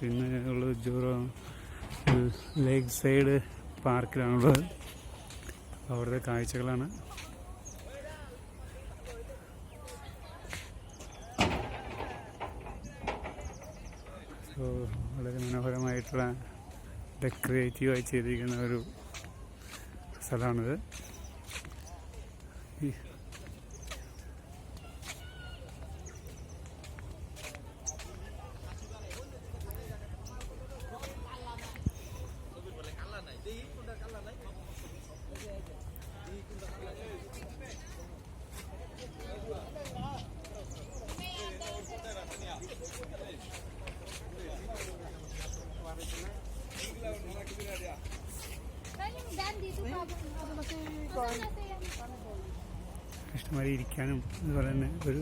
പിന്നെ ജോറോ ലേക്ക് സൈഡ് പാർക്കിലാണുള്ളത്. അവിടുത്തെ കാഴ്ചകളാണ്. സോ വളരെ മനോഹരമായിട്ടുള്ള ഡെക്കറേറ്റീവായി ചെയ്തിരിക്കുന്ന ഒരു സ്ഥലമാണിത്. ഇഷ്ടമായി ഇരിക്കാനും അതുപോലെ തന്നെ ഒരു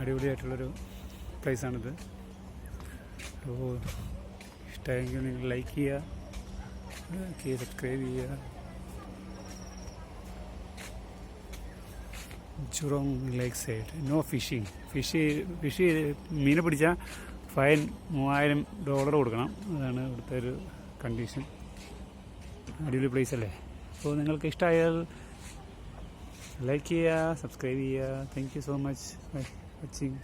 അടിപൊളിയായിട്ടുള്ളൊരു പ്ലേസാണിത് അപ്പോൾ ഇഷ്ടമായെങ്കിൽ നിങ്ങൾ ലൈക്ക് ചെയ്യുക സബ്സ്ക്രൈബ് ചെയ്യുക. ചുറോങ് lake side no fishing fish fish മീനെ പിടിച്ചാൽ ഫൈൻ മൂവായിരം ഡോളർ കൊടുക്കണം. അതാണ് ഇവിടുത്തെ ഒരു കണ്ടീഷൻ അടിപൊളി പ്ലേസ് അല്ലേ? അപ്പോൾ നിങ്ങൾക്ക് ഇഷ്ടമായാൽ ലൈക്ക് ചെയ്യുക സബ്സ്ക്രൈബ് ചെയ്യുക. Thank you so much bye watching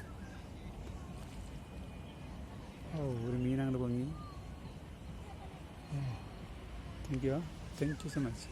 ഓ ഒരു മീൻ അങ്ങോട്ട് പൊങ്ങി. Thank you thank you so much